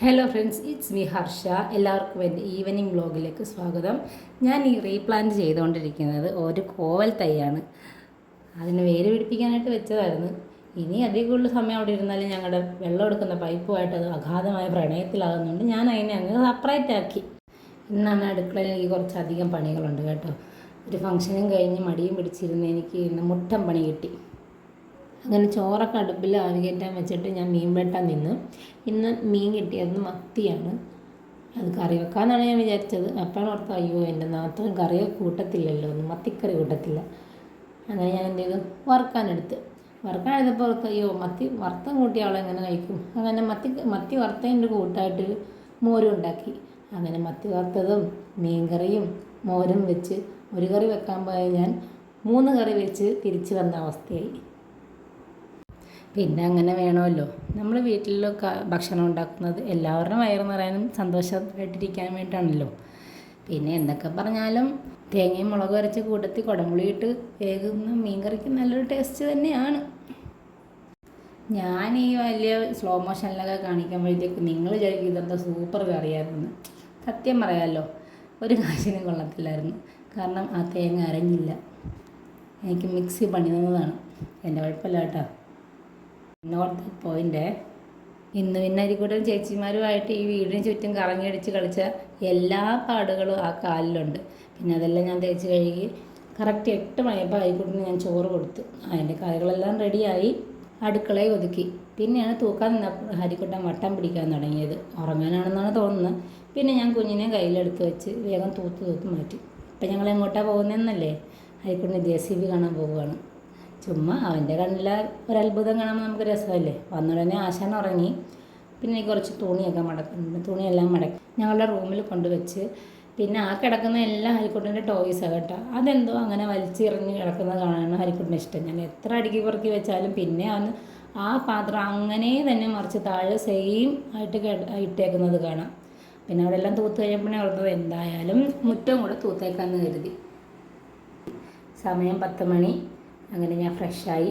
Hello friends it's me Harsha എല്ലാവർക്കും എന്റെ evening വ്ലോഗിലേക്ക് സ്വാഗതം. ഞാൻ ഈ റീപ്ലാന്റ് ചെയ്തുകൊണ്ടിരിക്കുന്നത് ഒരു കോവൽ തൈയാണ്. അതിന് വേര് പിടിപ്പിക്കാനായിട്ട് വെച്ചതായിരുന്നു. ഇനി അധികം കൂടുതൽ സമയം അവിടെ ഇരുന്നാലും ഞങ്ങളുടെ വെള്ളം എടുക്കുന്ന പൈപ്പുമായിട്ട് അത് അഗാധമായ പ്രണയത്തിലാകുന്നുണ്ട്. ഞാൻ അതിനെ അങ്ങ് സെപ്പറേറ്റ് ആക്കി. ഇന്നാണ് അടുക്കളയിൽ എനിക്ക് കുറച്ചധികം പണികളുണ്ട് കേട്ടോ. ഒരു ഫംഗ്ഷനും കഴിഞ്ഞ് മടിയും പിടിച്ചിരുന്ന് എനിക്ക് ഇന്ന് മുട്ടം പണി കിട്ടി. അങ്ങനെ ചോറൊക്കെ അടുപ്പിൽ ആവി കയറ്റാൻ വെച്ചിട്ട് ഞാൻ മീൻ വെട്ടാൻ നിന്ന്. ഇന്ന് മീൻ കിട്ടിയത് മത്തിയാണ്. അത് കറി വെക്കാമെന്നാണ് ഞാൻ വിചാരിച്ചത്. അപ്പോഴാണ് ഓർത്ത് അയ്യോ എന്റെ നാത്തൻ കറി കൂട്ടത്തില്ലല്ലോ ഒന്ന് മത്തിക്കറി കൂട്ടത്തില്ല. അങ്ങനെ ഞാൻ എന്ത് ചെയ്തു? വറുക്കാനെടുത്ത് വറുക്കാനെടുത്തപ്പോൾ ഓർത്ത് അയ്യോ മത്തി വറുത്തം കൂട്ടിയ അവളെ എങ്ങനെ കഴിക്കും? അങ്ങനെ മത്തി മത്തി വറുത്തതിന്റെ കൂട്ടായിട്ട് മോരും ഉണ്ടാക്കി. അങ്ങനെ മത്തി വറുത്തതും മീൻ കറിയും മോരും വെച്ച് ഒരു കറി വെക്കാൻ പോയ ഞാൻ മൂന്ന് കറി വെച്ച് തിരിച്ചു വന്ന അവസ്ഥയായി. പിന്നെ അങ്ങനെ വേണമല്ലോ. നമ്മൾ വീട്ടിലൊക്കെ ഭക്ഷണം ഉണ്ടാക്കുന്നത് എല്ലാവരുടെയും വയറ് നിറയാനും സന്തോഷമായിട്ടിരിക്കാൻ വേണ്ടിയിട്ടാണല്ലോ പിന്നെ എന്തൊക്കെ പറഞ്ഞാലും തേങ്ങയും മുളക് അരച്ച് കൂട്ടത്തിൽ കുടംപുളിയിട്ട് വേകുന്ന മീൻകറിക്ക് നല്ലൊരു ടേസ്റ്റ് തന്നെയാണ്. ഞാൻ ഈ വലിയ സ്ലോ മോഷനിലൊക്കെ കാണിക്കുമ്പോഴത്തേക്ക് നിങ്ങൾ വിചാരിക്കും ഇതെന്താ സൂപ്പർ കറിയായിരുന്നു സത്യം പറയാമല്ലോ ഒരു കാശിനും കൊള്ളത്തില്ലായിരുന്നു. കാരണം ആ തേങ്ങ അരഞ്ഞില്ല. എനിക്ക് മിക്സി പണി തന്നതാണ്. എന്റെ കുഴപ്പമില്ല കേട്ടോ. Note point. ഇന്ന് പിന്നെ അരിക്കൂട്ടൻ ചേച്ചിമാരുമായിട്ട് ഈ വീടിന് ചുറ്റും കറങ്ങിയടിച്ച് കളിച്ച എല്ലാ പാടുകളും ആ കാലിലുണ്ട്. പിന്നെ അതെല്ലാം ഞാൻ തേച്ച് കഴുകി കറക്റ്റ് എട്ട് മണിയപ്പോൾ അരിക്കൂട്ടിന് ഞാൻ ചോറ് കൊടുത്തു. അതിന്റെ കറികളെല്ലാം റെഡിയായി അടുക്കളയിൽ ഒതുക്കി. പിന്നെയാണ് തൂക്കാൻ ഹരിക്കുട്ടൻ വട്ടം പിടിക്കാൻ തുടങ്ങിയത്. ഉറങ്ങാനാണെന്നാണ് തോന്നുന്നത്. പിന്നെ ഞാൻ കുഞ്ഞിനെ കയ്യിലെടുത്ത് വെച്ച് വേഗം തൂത്ത് തൂത്ത് മാറ്റി. ഇപ്പം ഞങ്ങൾ എങ്ങോട്ടാണ് പോകുന്നതെന്നല്ലേ? ഹരിക്കുട്ടിന് ജെ സി ബി കാണാൻ പോവുകയാണ്. ചുമ്മാ അവന്റെ കണ്ണിലെ ഒരത്ഭുതം കാണുമ്പോൾ നമുക്ക് രസമല്ലേ? വന്നുടനെ ആശാൻ ഉറങ്ങി. പിന്നെ കുറച്ച് തുണിയൊക്കെ മടക്കുന്നുണ്ട് തുണിയെല്ലാം മടക്കി. ഞങ്ങളുടെ റൂമിൽ കൊണ്ടുവച്ച് പിന്നെ ആ കിടക്കുന്ന എല്ലാ ഹരിക്കുട്ടന്റെ ടോയ്സാണ് കേട്ടോ. അതെന്തോ അങ്ങനെ വലിച്ചെറിഞ്ഞ് കിടക്കുന്നത് കാണാനാണ് ഹരിക്കുട്ടന് ഇഷ്ടം. ഞാൻ എത്ര അടുക്കി പുറക്കി വെച്ചാലും പിന്നെ അവന് ആ പാത്രം അങ്ങനെ തന്നെ മറിച്ച് താഴെ സെയിം ആയിട്ട് ഇട്ടേക്കുന്നത് കാണാം. പിന്നെ അവിടെ എല്ലാം തൂത്ത് കഴിഞ്ഞപ്പോഴേ ഓർത്തത് എന്തായാലും മുറ്റം കൂടെ തൂത്തേക്കാന്ന് കരുതി. സമയം പത്ത് മണി. അങ്ങനെ ഞാൻ ഫ്രഷായി.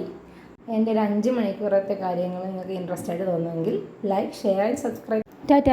എന്റെ ഒരു അഞ്ച് മണിക്കൂറത്തെ കാര്യങ്ങൾ നിങ്ങൾക്ക് ഇൻട്രസ്റ്റ് ആയിട്ട് തോന്നുമെങ്കിൽ like share and subscribe Tata.